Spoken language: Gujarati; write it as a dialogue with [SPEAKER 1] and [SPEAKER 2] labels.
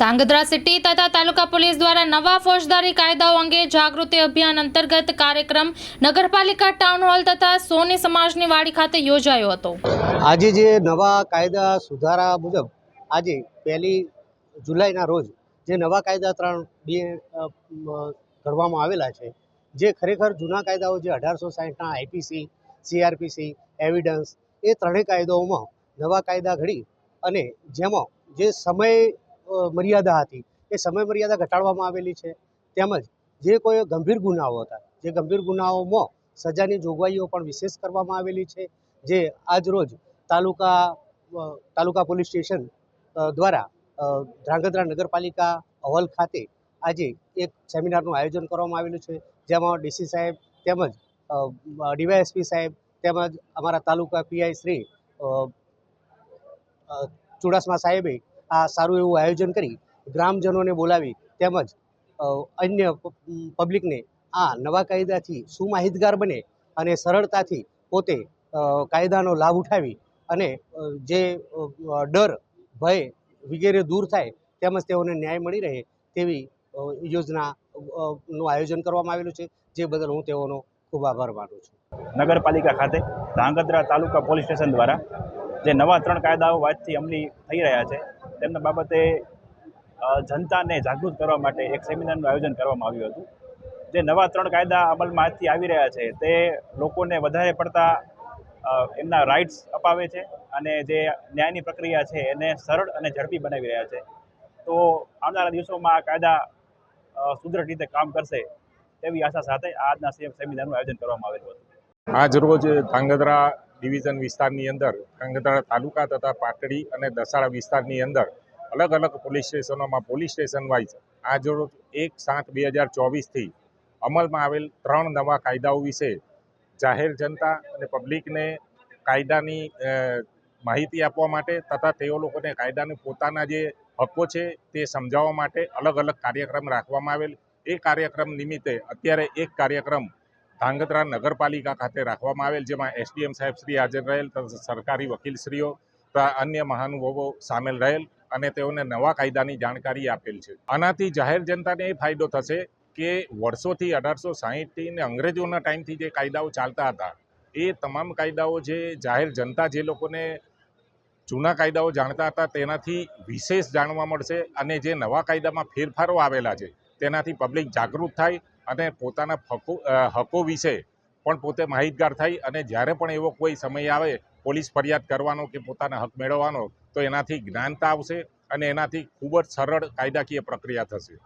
[SPEAKER 1] ધાંગધ્રા સિટી તથા તાલુકા પોલીસ દ્વારા નવા ફોજદારી કાયદાઓ અંગે જાગૃતિ અભિયાન અંતર્ગત કાર્યક્રમ નગરપાલિકા ટાઉન હોલ તથા સોની સમાજની વાડી ખાતે યોજાયો હતો.
[SPEAKER 2] આજે જે નવા કાયદા સુધારા મુજબ આજે પહેલી જુલાઈના રોજ જે નવા કાયદા ત્રણ બે ઘડવામાં આવેલા છે, જે ખરેખર જૂના કાયદાઓ જે અઢારસો સાહીઠના આઈપીસી, સીઆરપીસી, એવિડન્સ, એ ત્રણેય કાયદાઓમાં નવા કાયદા ઘડી અને જેમાં જે સમય મર્યાદા હતી. એ સમય મર્યાદા ઘટાડવામાં આવેલી છે. તેમજ જે કોઈ ગંભીર ગુનાઓ હતા, જે ગંભીર ગુનાઓમાં સજાની જોગવાઈઓ પણ વિશેષ કરવામાં આવેલી છે, જે આજ રોજ તાલુકા તાલુકા પોલીસ સ્ટેશન દ્વારા ધ્રાંગધ્રા નગરપાલિકા અહોલ ખાતે આજે એક સેમિનારનું આયોજન કરવામાં આવેલું છે. જેમાં ડીસી સાહેબ તેમજ ડીવાયએસપી સાહેબ તેમજ અમારા તાલુકા પીઆઈ શ્રી ચુડાસમા સાહેબે આ સારું એવું આયોજન કરી ગ્રામજનોને બોલાવી તેમજ અન્ય પબ્લિકને આ નવા કાયદાથી શું માહિતગાર બને અને સરળતાથી પોતે કાયદાનો લાભ ઉઠાવી અને જે ડર, ભય વગેરે દૂર થાય તેમજ તેઓને ન્યાય મળી રહે તેવી યોજના નું આયોજન કરવામાં આવેલું છે. જે બદલ હું તેઓનો ખૂબ આભાર માનું છું.
[SPEAKER 3] નગરપાલિકા ખાતે ધાંગધ્રા તાલુકા પોલીસ સ્ટેશન દ્વારા જે નવા ત્રણ કાયદાઓ આજથી અમલી થઈ રહ્યા છે તેમના બાબતે જનતાને જાગૃત કરવા માટે એક સેમિનારનું આયોજન કરવામાં આવ્યું હતું. જે નવા ત્રણ કાયદા અમલમાં આજથી આવી રહ્યા છે, તે લોકોને વધારે પડતા એમના રાઇટ્સ અપાવે છે અને જે ન્યાયની પ્રક્રિયા છે એને સરળ અને ઝડપી બનાવી રહ્યા છે. તો આવનારા દિવસોમાં આ કાયદા સુદૃઢ રીતે કામ કરશે તેવી આશા સાથે આજના સેમિનારનું આયોજન કરવામાં આવેલું હતું.
[SPEAKER 4] આજ રોજ ધાંગધ્રા ડિવિઝન વિસ્તારની અંદર ધાંગધ્રા તાલુકા તથા પાટડી અને દસાડા વિસ્તારની અંદર અલગ અલગ પોલીસ સ્ટેશનોમાં, પોલીસ સ્ટેશન વાઇઝ આજ રોજ એક સાત બે હજાર ચોવીસથી અમલમાં આવેલ ત્રણ નવા કાયદાઓ વિશે જાહેર જનતા અને પબ્લિકને કાયદાની માહિતી આપવા માટે તથા તેઓ લોકોને કાયદાને પોતાના જે હક્કો છે તે સમજાવવા માટે અલગ અલગ કાર્યક્રમ રાખવામાં આવેલ. એ કાર્યક્રમ નિમિત્તે અત્યારે એક કાર્યક્રમ ધાંગધ્રા નગરપાલિકા ખાતે રાખવામાં આવેલ, જેમાં એસડીએમ સાહેબ શ્રી હાજર રહેલ સરકારી વકીલશ્રીઓ અન્ય મહાનુભાવો સામેલ રહેલ અને તેઓને નવા કાયદાની જાણકારી આપેલ છે. આનાથી જાહેર જનતાને એ ફાયદો થશે કે વર્ષોથી અઢારસો સાહીઠથી ને અંગ્રેજોના ટાઈમથી જે કાયદાઓ ચાલતા હતા, એ તમામ કાયદાઓ જે જાહેર જનતા જે લોકોને જૂના કાયદાઓ જાણતા હતા, તેનાથી વિશેષ જાણવા મળશે અને જે નવા કાયદામાં ફેરફારો આવેલા છે, તેનાથી પબ્લિક જાગૃત થાય અને પોતાના હકો હકો વિશે પણ પોતે માહિતગાર થાય અને જ્યારે પણ એવો કોઈ સમય આવે પોલીસ ફરિયાદ કરવાનો કે પોતાના હક મેળવવાનો, તો એનાથી જ્ઞાનતા આવશે અને એનાથી ખૂબ જ સરળ કાયદાકીય પ્રક્રિયા થશે.